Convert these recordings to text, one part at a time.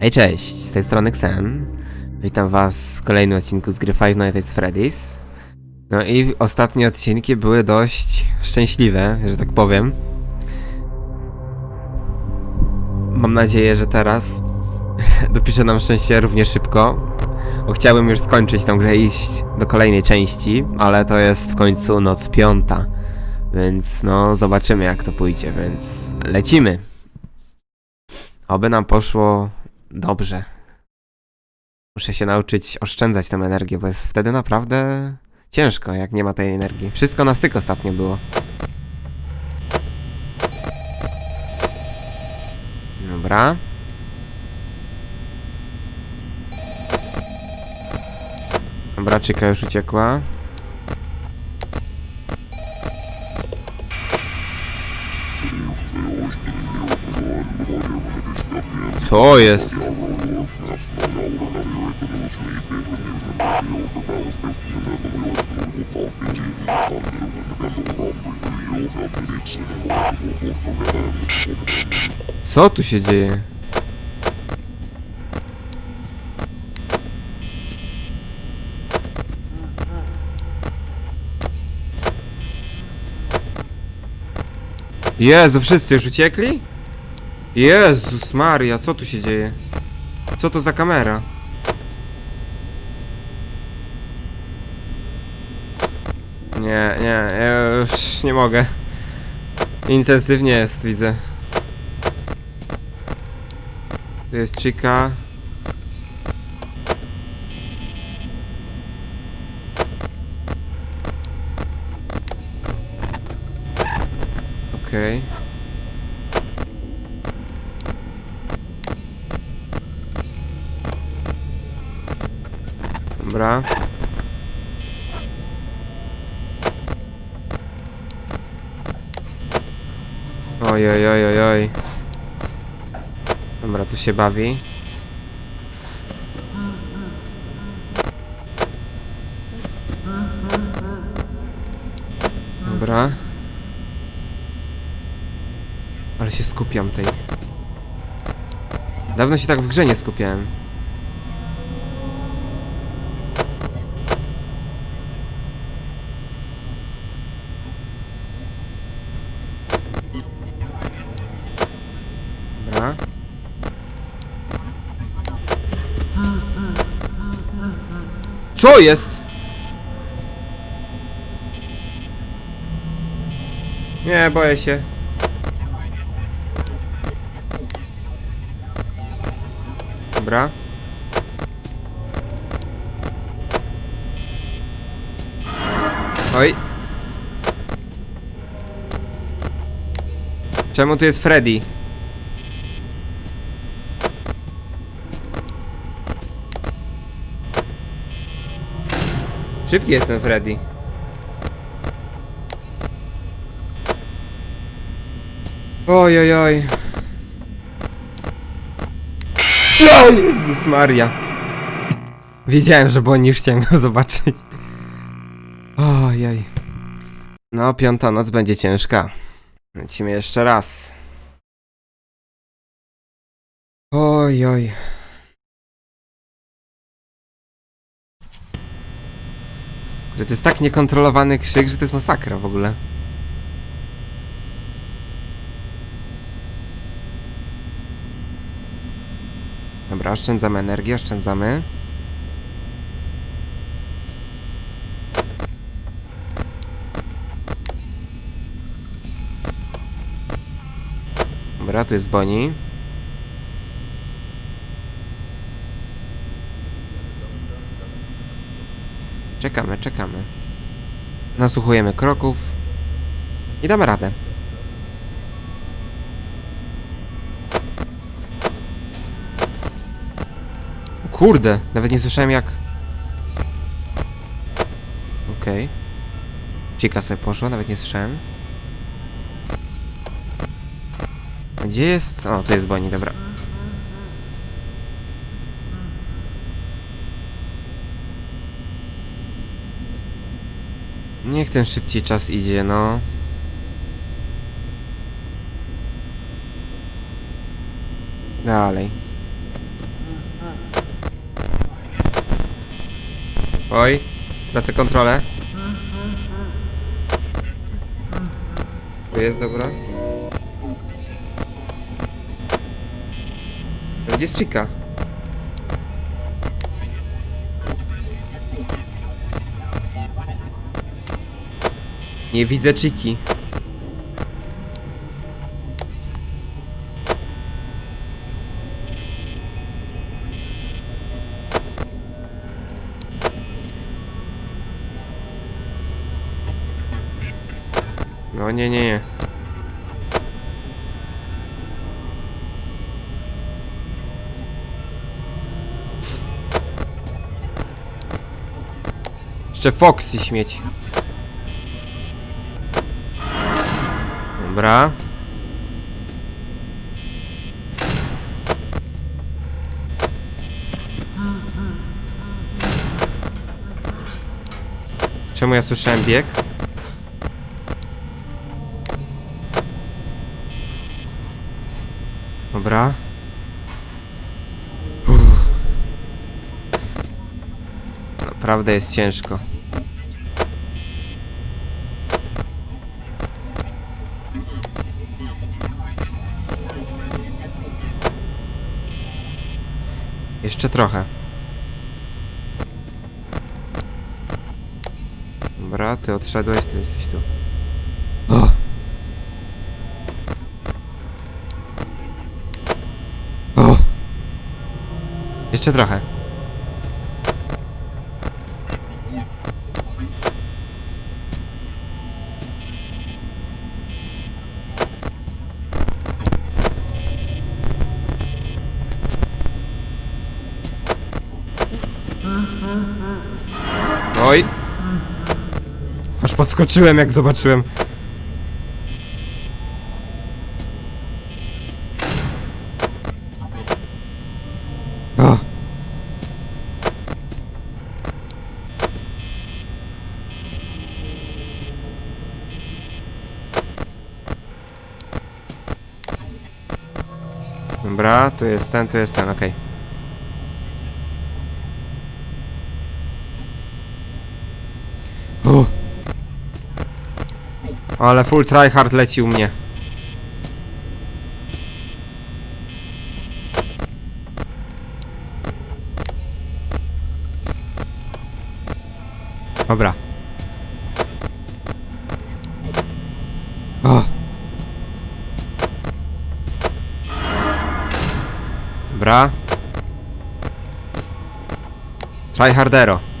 Hej, cześć, z tej strony Xen. Witam was w kolejnym odcinku z gry Five Nights at Freddy's. No i ostatnie odcinki były dość szczęśliwe, że tak powiem. Mam nadzieję, że teraz dopisze nam szczęście równie szybko. Bo chciałbym już skończyć tę grę i iść do kolejnej części, ale to jest w końcu noc piąta. Więc no, zobaczymy jak to pójdzie, więc lecimy. Oby nam poszło dobrze. Muszę się nauczyć oszczędzać tę energię, bo jest wtedy naprawdę ciężko, jak nie ma tej energii. Wszystko na styk ostatnio było. Dobra. Dobra, czyka już uciekła. Co jest? Co tu się dzieje? Jezu, wszyscy już uciekli? Jezus Maria, co tu się dzieje? Co to za kamera? Nie, nie, ja już nie mogę. Intensywnie jest, widzę. Tu jest Chica. Okej. Dobra. Oj, oj, oj, oj, oj. Dobra, tu się bawi. Dobra. Ale się skupiam tej. Dawno się tak w grze nie skupiałem. Dobra. Co jest? Nie, boję się. Dobra. Oj. Czemu tu jest Freddy? Szybki jestem Freddy. Oj, oj, oj. O Jezus Maria. Wiedziałem, że było niż chciałem go zobaczyć. Ojej. No, piąta noc będzie ciężka. Lecimy jeszcze raz. Oj, oj. Że to jest tak niekontrolowany krzyk, że to jest masakra w ogóle. Dobra, oszczędzamy energię, oszczędzamy. Dobra, tu jest Bonnie. Czekamy, czekamy. Nasłuchujemy kroków i damy radę. Kurde, nawet nie słyszałem jak... Okej. Okay. Cika sobie poszła, nawet nie słyszałem. Gdzie jest... O, tu jest Bonnie, dobra. Niech ten szybciej czas idzie, no. Dalej. Oj, tracę kontrolę. Tu jest dobra. Gdzie jest Chica? Nie widzę Chiki. No nie, nie, nie. Jeszcze Foxy śmieć. Dobra. Czemu ja słyszałem bieg? Dobra. Uff. Naprawdę jest ciężko. Jeszcze trochę. Dobra, ty odszedłeś, ty jesteś tu. O! O! Jeszcze trochę. Aż podskoczyłem jak zobaczyłem. O! Dobra, tu jest ten, tu jest ten, okej. O! Ale full tryhard leci u mnie. Dobra. O. Dobra. Tryhardero.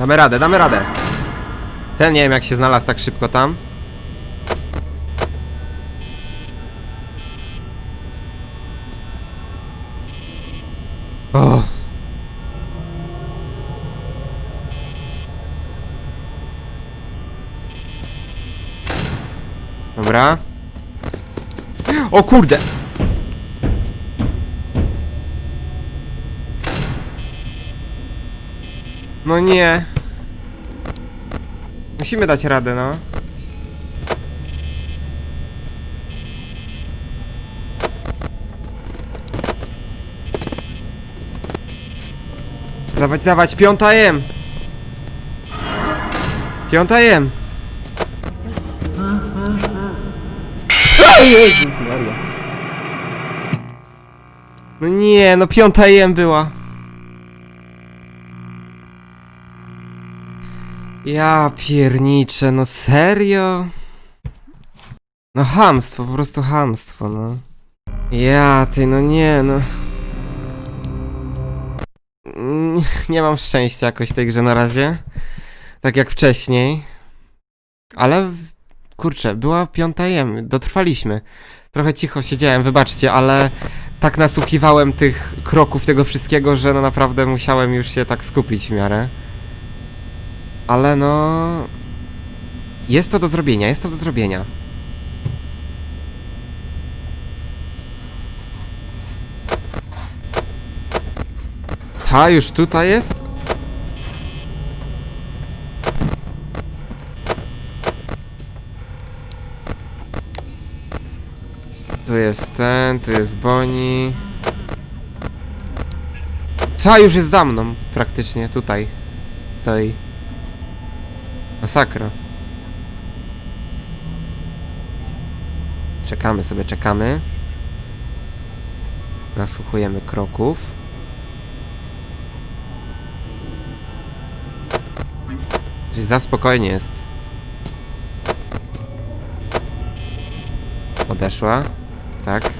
Damy radę, damy radę. Ten nie wiem jak się znalazł tak szybko tam. O. Dobra. O kurde! No nie. Musimy dać radę, no. Dawać, dawać, piąta M. Piąta M. O Jezus Maria. No nie, no piąta M była. Ja pierniczę, no serio? No hamstwo, po prostu hamstwo, no. Ja, ty, no nie, no. Nie mam szczęścia jakoś w tej grze na razie. Tak jak wcześniej. Ale, kurczę, była piąta jem, dotrwaliśmy. Trochę cicho siedziałem, wybaczcie, ale tak nasłuchiwałem tych kroków, tego wszystkiego, że no naprawdę musiałem już się tak skupić w miarę. Ale no. Jest to do zrobienia, jest to do zrobienia. Ta już tutaj jest? Tu jest ten, tu jest Boni. Co już jest za mną, praktycznie, tutaj. Stoi. Masakra. Czekamy sobie, czekamy. Nasłuchujemy kroków. Czyli za spokojnie jest. Odeszła. Tak.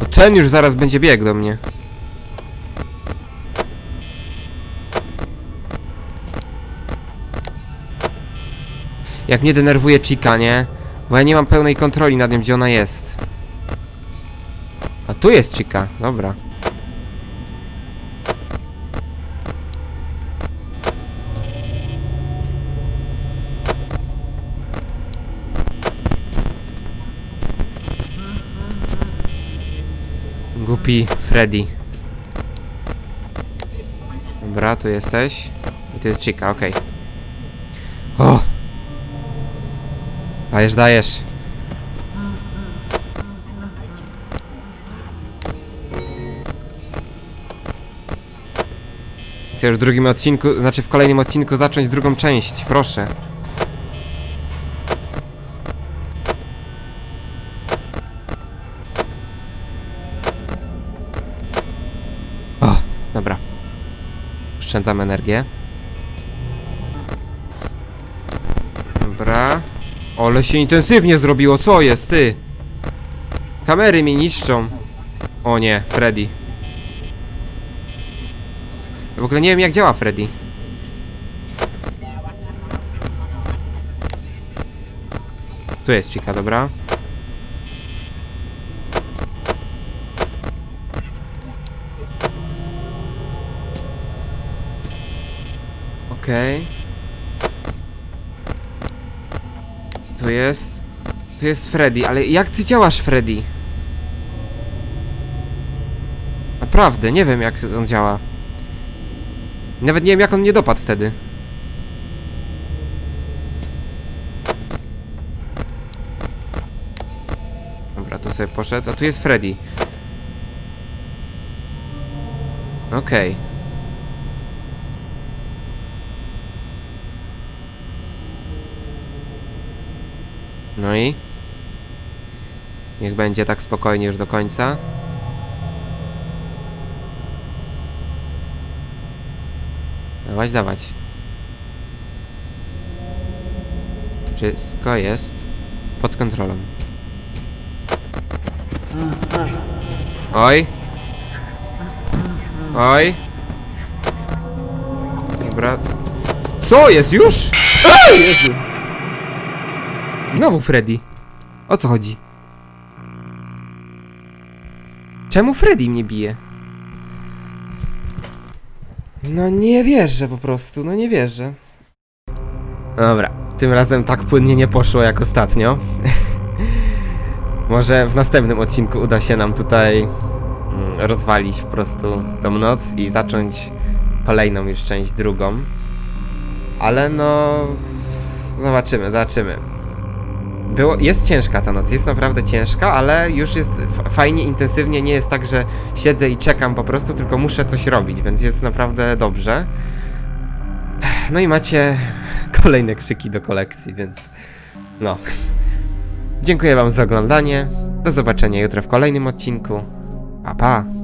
O, ten już zaraz będzie biegł do mnie. Jak mnie denerwuje Chica, nie? Bo ja nie mam pełnej kontroli nad nią, gdzie ona jest. A tu jest Chica, dobra. Głupi Freddy. Dobra, tu jesteś. I tu jest Chica, okej. O! Dajesz, dajesz. Chcę już w drugim odcinku, znaczy w kolejnym odcinku zacząć drugą część, proszę. O, dobra. Oszczędzam energię. Ale się intensywnie zrobiło, co jest, ty? Kamery mi niszczą. O nie, Freddy. W ogóle nie wiem jak działa Freddy. Tu jest Chica, dobra. Okej. Tu jest... Tu jest Freddy, ale jak ty działasz, Freddy? Naprawdę, nie wiem jak on działa. Nawet nie wiem jak on mnie dopadł wtedy. Dobra, tu sobie poszedł, a tu jest Freddy. Okej. No i? Niech będzie tak spokojnie już do końca. Dawać, dawać. Wszystko jest pod kontrolą. Oj. Oj. Dobra. Co jest już? Ej, Jezu. Znowu Freddy. O co chodzi? Czemu Freddy mnie bije? No nie wierzę po prostu, no nie wierzę. Dobra, tym razem tak płynnie nie poszło jak ostatnio. Może w następnym odcinku uda się nam tutaj mm, rozwalić po prostu tą noc i zacząć kolejną już część drugą. Ale no... Zobaczymy, zobaczymy. Było, jest ciężka ta noc, jest naprawdę ciężka, ale już jest fajnie, intensywnie, nie jest tak, że siedzę i czekam po prostu, tylko muszę coś robić, więc jest naprawdę dobrze. No i macie kolejne krzyki do kolekcji, więc no. Dziękuję wam za oglądanie, do zobaczenia jutro w kolejnym odcinku. Pa pa!